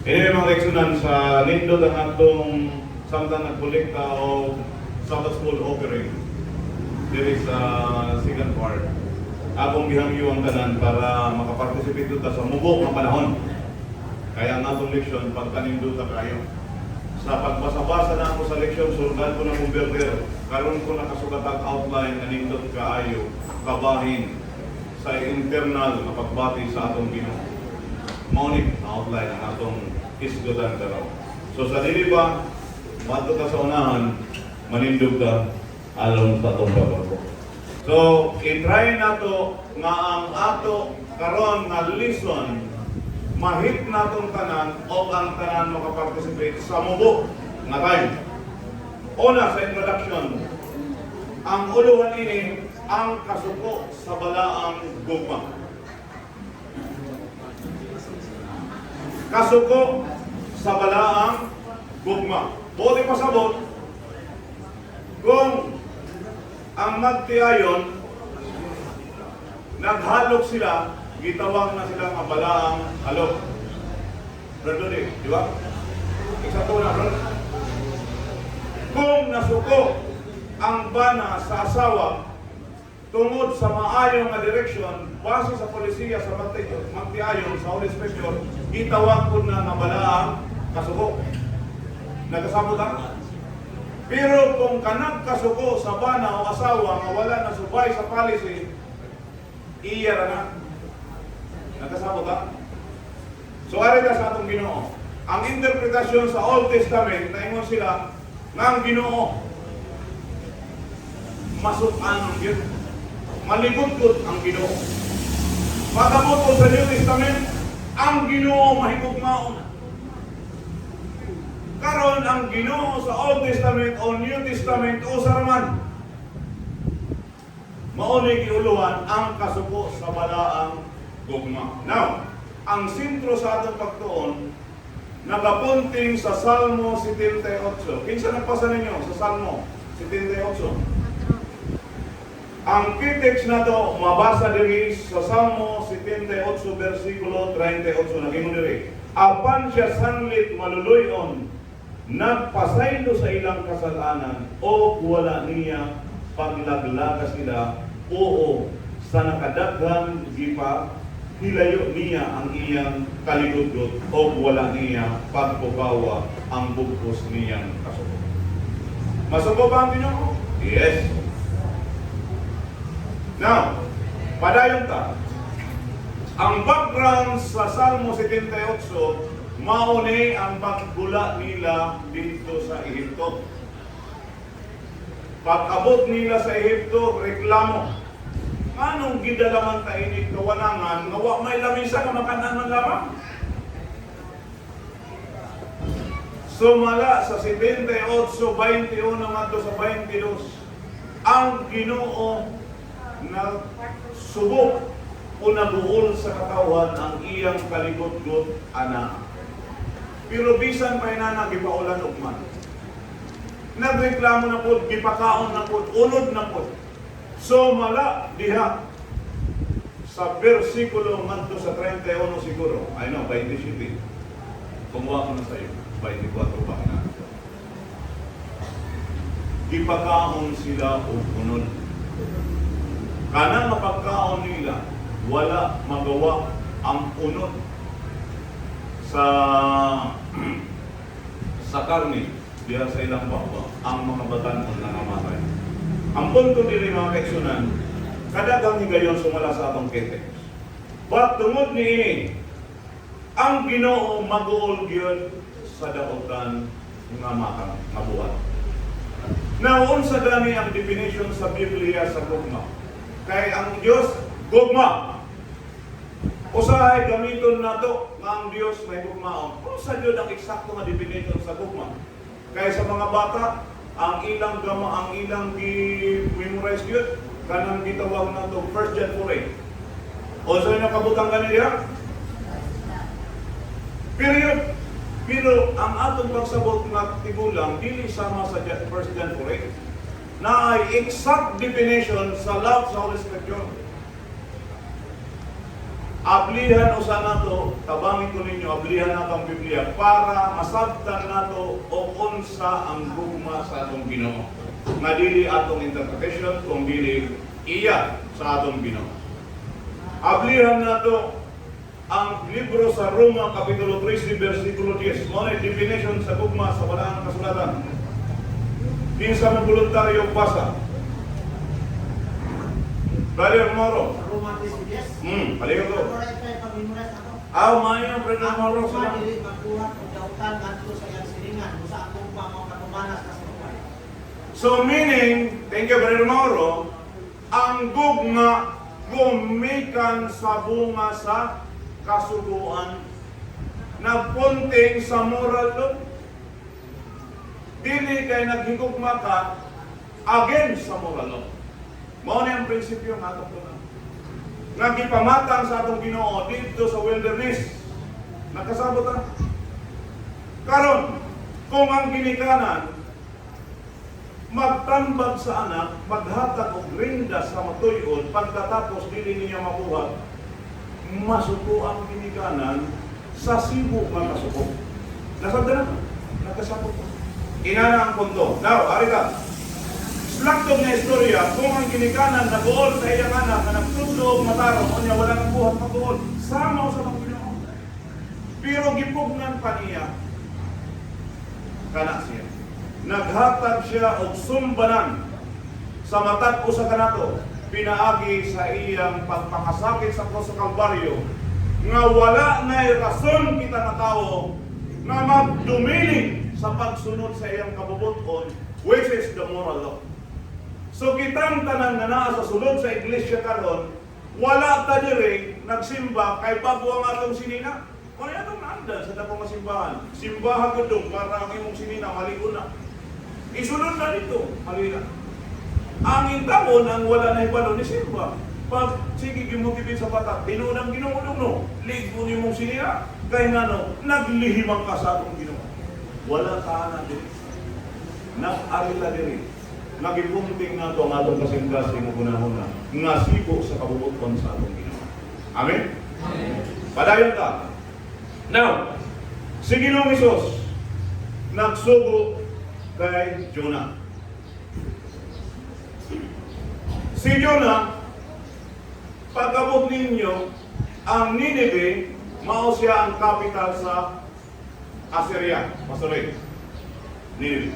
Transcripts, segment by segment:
Anyway, mga kaigsunan, sa nindot ang atong samtang nagkolekta o Sabbath School offering. There is a second part. Akong gihangyo ang tanan para makaparticipate dito sa mubo ng panahon. Kaya ang atong leksyon, pagtaninduta kayo. Sa pagbasa-basa na ako sa leksyon, surgan ko na kong berber. Karoon ko nakasulat ang outline na nindot kaayo, kabahin sa internal na pagbati sa atong Ginoo. Maunit na outline ang atong isgotan daraw. So sa dili ba, mato ka sa unahan, manindog ka along sa atong pagbago. So, i-try na to nga ang ato karon nga lesson mahit natong tanan o ang tanan makaparticipate sa mubo nga time. Una sa introduction, ang uluhan ini ang kasuko sa balaang gugma. Kasuko sa balaang gugma. Buti pasabot, kung ang magtiayon, naghalok sila, gitawag na sila ang balaang halok. Brother Dodi, di ba? Eksakto na, bro. Kung nasuko ang bana sa asawa tungod sa maayong nga direksyon base sa polisiya sa magti magtiayon sa Holy Scripture gitawag ko na nga balaang kasuko. Nagkasabot ang pero kung kanang kasuko sa bana o asawa nga wala na subay sa policy, iya na. Nagkasabot ka? So ari sa atong Ginoo. Ang interpretasyon sa Old Testament na ingon sila nga ang Ginoo masukan yun. Malibot ang Ginoo. Pagkamot ko sa New Testament, ang Ginoo mahigugmaon. Karon ang Ginoo sa Old Testament o New Testament usa man. Mao ni giuluhan ang kasuko sa balaang gugma. Now, ang sentro sa atong pagtuon nagapunting sa Salmo 78. Kinsa nagpasa ninyo sa Salmo 78? Ang kitex na to mabasa diri sa Salmo 78 versikulo 38 naging diri. Apan siya sanlit maluluyon nagpasaylo sa ilang kasalanan o wala niya paglaglaga sila oo sa nakadaghang gipa hilayo niya ang iyang kaligudgod o wala niya pagpukawa ang bugkos niyang kasuko. Masuko ba ang Ginoo? Yes. Now, padayon ta. Ang background sa Salmo 78 mauni ang pagbula nila dito sa Ehipto. Pag-abot nila sa Ehipto, reklamo. Anong gidalaman ta ini kawanangan nga wa may lamisa nga makanan man lamang? Sumala sa 78, 21 ngadto sa 22, ang Ginoo na subok o nabuol sa katawan ang iyang kaligod-god ana. Pero bisan pa inana gipaulan og man. Nagreklamo na pod, gipakaon na pod, unod na pod. So mala diha sa versikulo ngadto sa 31 siguro. I know, 27. Kumuha ko na sa iyo. 24 ba na? Gipakaon sila og unod. Kanang mapagkaon nila, wala magawa ang unod sa sa karne diya sa ilang baba ang mga batanon na namatay. Ang punto dili mga kaigsunan, kadagang higayon sumala sa atong ketex. But tungod ni ini, ang Ginoo mag-uol gyud sa daotan nga makang nga buhat. Now, unsa gani ang definition sa Biblia sa gugma? Kay ang Dios gugma. Usahay gamiton nato nga ang Dios may gugmaon. Unsa gyud ang eksakto nga definition sa gugma? Kay sa mga bata, ang ilang gama ang ilang gi-memorize gyud kanang gitawag nato first John 4. O sa inyo kabutang kanila? Period. Pero ang atong pagsabot nga tigulang dili sama sa 1 John 4 na ay exact definition sa love sa Holy Scripture. ablihan usa nato tabangin ko ninyo ablihan nato ang Biblia para masabtan nato o unsa ang gugma sa atong Ginoo. Nga dili atong interpretation kung dili iya sa atong Ginoo. Ablihan nato ang libro sa Roma kapitulo 13 versikulo 10 mo na definition sa gugma sa wala kasulatan kinsa mo voluntaryo basa Brother Moro, Roma 13:10. hmm, paligo ko. Ako. Aw, mayo, Brother Moro, Ang sila. dili magbuhat o dautan ngadto sa iyang silingan kung sa akong pamangkatumanas sa buhay. So meaning, thank you Brother Mauro, ang gugma gumikan sa bunga sa kasuguan na punting sa moral law. Dili kay naghigugma ka against sa moral law. Mao ang prinsipyo nga atong tunan. Nagipamatang sa atong Ginoo dito sa wilderness. Nakasabot na. Karon, kung ang ginikanan magtambag sa anak, maghatag og rinda sa matuyon, pagkatapos dili niya mabuhat, masuko ang ginikanan sa sibo nga kasuko. Nasabda na, nakasabot ko. Inana ang punto. Now, ari ka. Slaktog na istorya, kung ang ginikanan nabuol sa iyang anak na nagtudlo og matarong, o niya wala nang buhat mabuol, sama sa mga Ginoo. Pero gipugnan pa niya, kana siya. Naghatag siya og sumbanan sa matag usa kanato pinaagi sa iyang pagpakasakit sa krus sa Kalbaryo nga wala na rason kita nga tao nga magdumili sa pagsunod sa iyang kabubuton which is the moral law. So kitang tanan nga naa sa sulod sa iglesia karon wala ta diri nagsimba kay bago atong sinina. Kaya atong naandan sa nga simbahan. Simbahan ko dong para ang imong sinina maligo na. Isunod na dito, halina. Ang intamon ang wala na ibalo ni Simba. Pag sige gimutibit sa bata, tinunang ginulong no, ligo ni mong sinira, kay nga no, naglihimang ka sa atong. Wala ka na diri. Nag-arila diri. Nagipunting na to ang atong kasing-kasing mo kunahon na, nga sibo sa kabubuton sa atong ginoo. Amen? Padayon ka. Now, si Ginoong Isos, nagsugo kay Jonah. Si Jonah, pagkabot ninyo, ang Nineveh, mao siya ang capital sa Assyria. Masalit. Nineveh.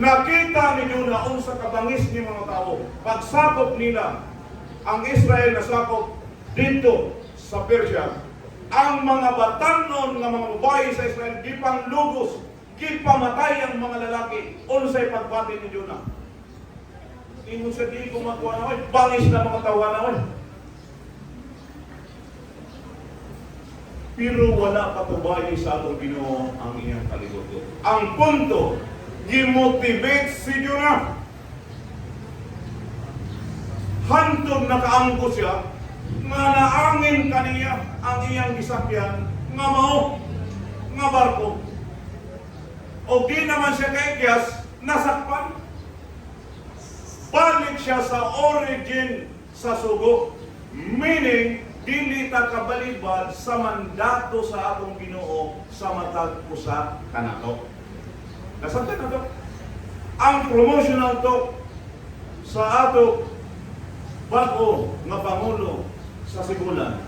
Nakita ni Jonah unsa kabangis ni mga tao. Pagsakop nila ang Israel na sakop dito sa Persia, ang mga batanon nga mga babae sa Israel gipanglugos, gipamatay ang mga lalaki unsay pagbati ni Jonah. Ingon sa di ko makuha na oy, bangis na mga tawa na oy. Pero wala patubay sa atong Ginoo ang iyang kalibutan. Ang punto, gimotivate si Jonah. Hantod nakaangko siya, nga naangin kaniya ang iyang gisakyan, nga mao, nga barko. O di naman siya kay Kiyas, nasakpan. Balik siya sa origin sa sugo. Meaning, dili ta kabalibad sa mandato sa atong Ginoo sa matag usa kanato. Nasabtan na to. Ang promotional talk sa ato bago nga pangulo sa Sigulan.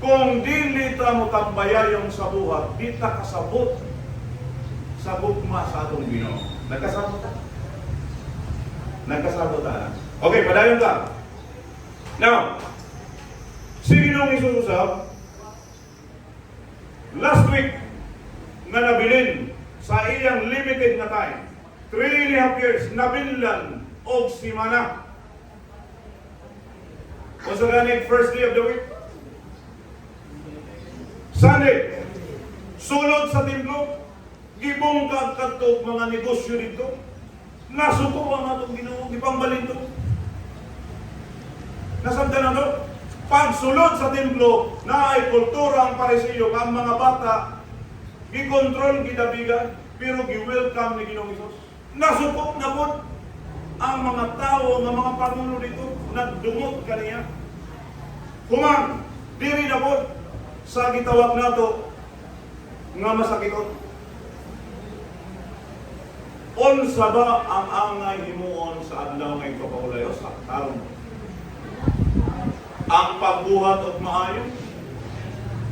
Kung dili ta mo tambayayong sa buhat, di ta kasabot sa gugma sa atong Ginoo. Nagkasabot ta? Nagkasabot ta. Okay, padayon ka. Now, si Ginoong Isus usab, last week, nga nabilin sa iyang limited na time, three and a half years, nabilin og simana. What's the ganit first day of the week? Sunday. Sulod sa templo, gibungkag kadto mga negosyo dito. Nasuko ang atong Ginoo, gipambalin to. Nasabda na to? Pagsulod sa templo, na ay kultura ang parisiyo ang mga bata, gikontrol, gidabigan, pero gi-welcome ni Ginoong Isus. Nasupok na po ang mga tao, ang mga pangulo dito, nagdumot kaniya. Kumang, diri na po sa gitawag nato nga masakiton. Unsa ba ang angay himuon sa adlaw nga ikapaulayo sa karon? Ang pagbuhat og maayo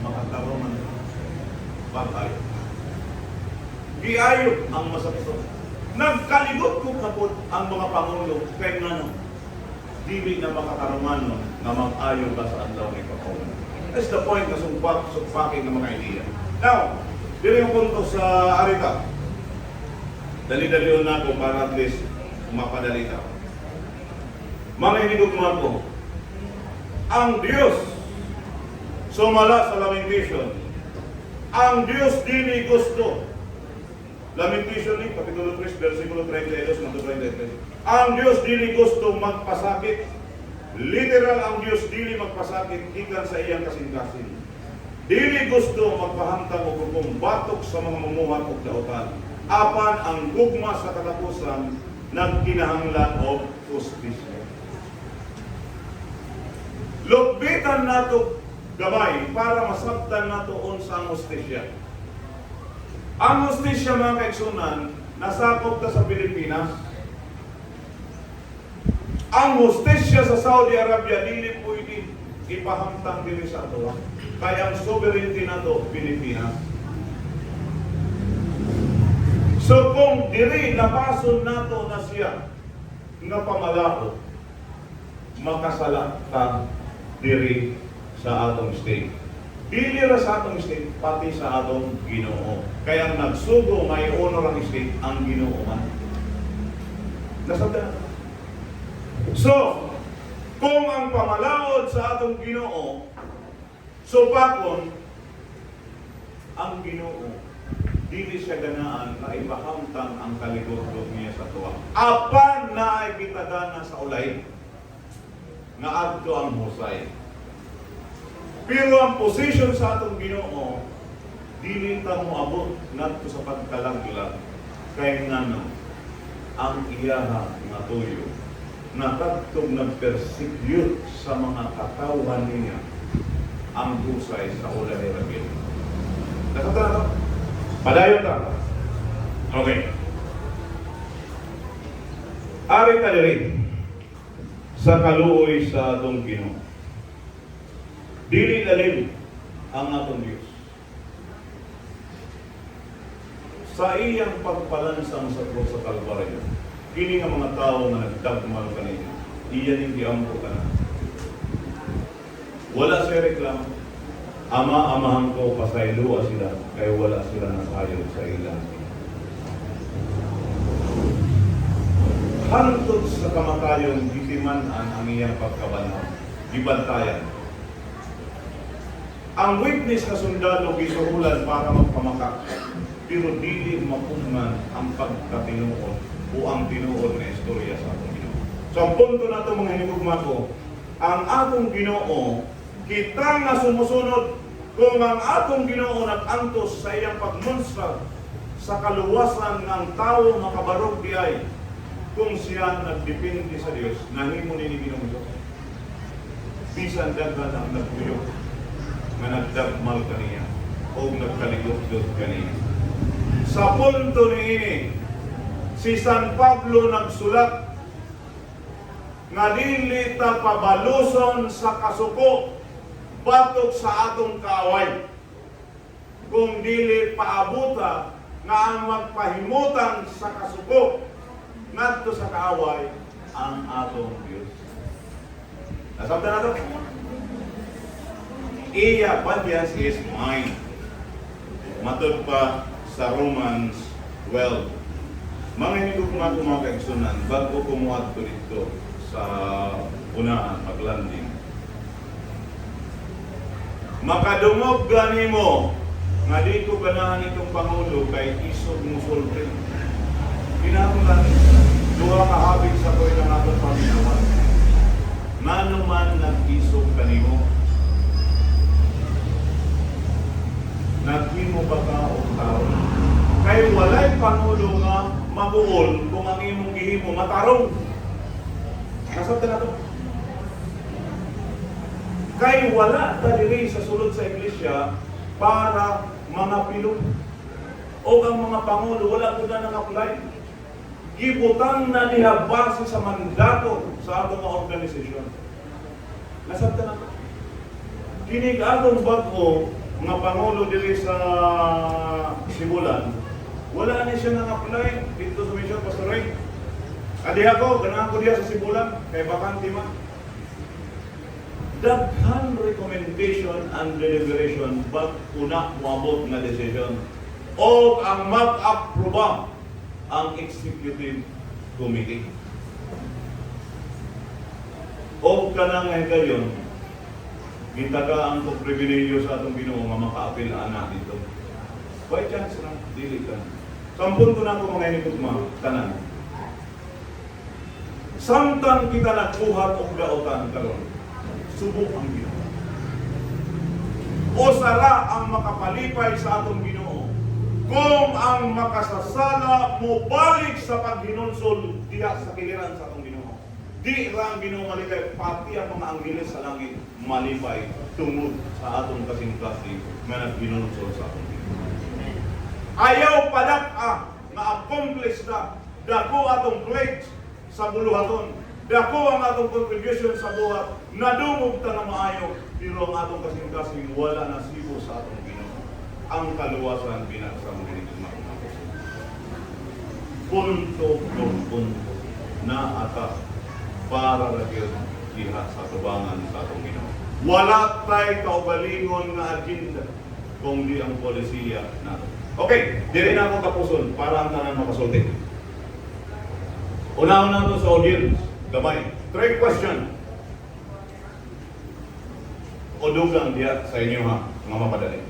makatarong man patay. Giayo ang masakiton. Nagkalibot ko kapot ang mga pangulo kay ngano dili na makatarungan nun na mag-ayo ka sa adlaw ni Kapaulan. That's the point na sumpak, sumpakin ng mga idea. Now, dili yung punto sa arita. Dali-dalion na ako para at least mapadali ka. Mga hinigugma ko, ang Diyos sumala sa lamentation. Ang Diyos dili gusto Lamentation ni Kapitulo 3, versikulo 32 hanggang 33. Ang Diyos dili gusto magpasakit. Literal ang Diyos dili magpasakit gikan sa iyang kasing-kasing. Dili gusto magpahamtang og hukom batok sa mga mamuhat og dautan. Apan ang gugma sa katapusan nagkinahanglan og justisya. Lugbitan nato gamay para masabtan nato unsa ang justisya. Ang hostisya mga kaigsunan, nasakop ta sa Pilipinas. Ang hostisya sa Saudi Arabia, dili pwede ipahamtang dili sa ato. Kaya ang sovereignty na to, Pilipinas. So kung diri napason nato na siya nga pamalaho, makasala ta diri sa atong state. Dili ra sa atong state, pati sa atong ginoo. Kaya nagsugo may honor ang state ang ginoo man. Nasabda na. So, kung ang pamalaod sa atong ginoo, supakon, ang ginoo, dili siya ganaan na ipahamtang ang kaligod niya sa tuwa. Apan na ay sa ulay, nga adto ang husay. Pero ang position sa atong Ginoo dili ta mo abot ngadto sa pagkalaglag kay ngano ang iyaha nga tuyo nakadtong nagpersecute sa mga katawan niya ang husay sa ulan ni Rabil. Nakata na? Padayon ta. Okay. Ari ta diri sa kaluoy sa atong Ginoo. Dili lalim ang atong Diyos. Sa iyang pagpalansang sa krus sa Kalbaryo, kini nga mga tao nga nagdagmal kanina, iyan yung giampo ka na. Wala siya reklamo. Ama-amahan ko, pasayloa sila, kaya wala sila nasayod sa ilang. Hantod sa kamatayon, gitimanan ang iyang pagkabanaw. Gibantayan. Ang witness na sundalo gisuhulan para magpamakak, pero dili mapungan ang pagkatinuod o ang tinuod na istorya sa atong Ginoo. So ang punto na mga hinigugma ko, ang atong Ginoo, kita nga sumusunod kung ang atong Ginoo nag-antos sa iyang pagmunsag sa kaluwasan ng tao makabarog di kung siya nagdepende sa Dios, nahimo ni ni Ginoo bisan daghan ang nagtuyo nga nagdagmal kaniya o nagkaligot-got kaniya. Sa punto niini, si San Pablo nagsulat nga dili ta pabaluson sa kasuko batok sa atong kaaway. Kung dili paabuta nga ang magpahimutan sa kasuko ngadto sa kaaway ang atong Dios. Nasabda na to? Iya Badias is mine. Matod pa sa Romans 12. Mga hindi ko mga kumakaigsunan, bago kumuhat ko dito sa unahan, paglanding. Makadungog gani mo, nga di ganahan itong Pangulo kay isog musulti. Kinahanglan, duha ka habig sa ko'y ng atong Panginoon. Ngano man nag-isog kanimo, naghimo ba ka o tao? Kay walay pangulo nga mabuol kung ang imong gihimo matarong. Nasabta na to. Kay wala ta diri sa sulod sa iglesia para mga pilong o ang mga pangulo wala ko na nang-apply. Gibutang na niya base sa mandato sa atong mga organisasyon. Nasabta na. Kinig atong bago mga pangulo diri sa Sibulan, wala ni siya nang-apply dito sa Mission Pastor Ray. Adi ako, ganahan ko diya sa Sibulan, kay bakante man. Daghan recommendation and deliberation ba't una moabot nga decision o ang mag-aproba ang executive committee. O kanang nga gayon, gitagaan ko pribilehyo sa atong Ginoo nga makaapil ana dito. By chance na, dili ka. Sampun ko na ako mga inigugma, tanan. Samtang kita nagbuhat og daotan karon, subok ang Ginoo. O sara ang makapalipay sa atong Ginoo. Kung ang makasasala mo balik sa paghinunsol diha sa kiliran sa atong Ginoo. Di ra ang Ginoo malipay pati ang mga anggeles sa langit malipay tungod sa atong kasing-kasi nga naghinunsol sa atong Ginoo. Ayaw padak-a na accomplish na dako atong pledge sa buluhaton. Dako ang atong contribution sa buhat. Nadungog ta na maayo pero ang atong kasing-kasing wala na sibo sa atong. Ang kaluwasan dinito na punto por punto na ata para lagyan diha sa tubangan sa atong Ginoo. Wala tay kaugalingon nga agenda kung di ang polisiya nato. Okay, dili na ako tapuson para ang tanan makasulti. Una na to sa audience, gamay. Three question. O dugang diya sa inyo ha, mga mapadali.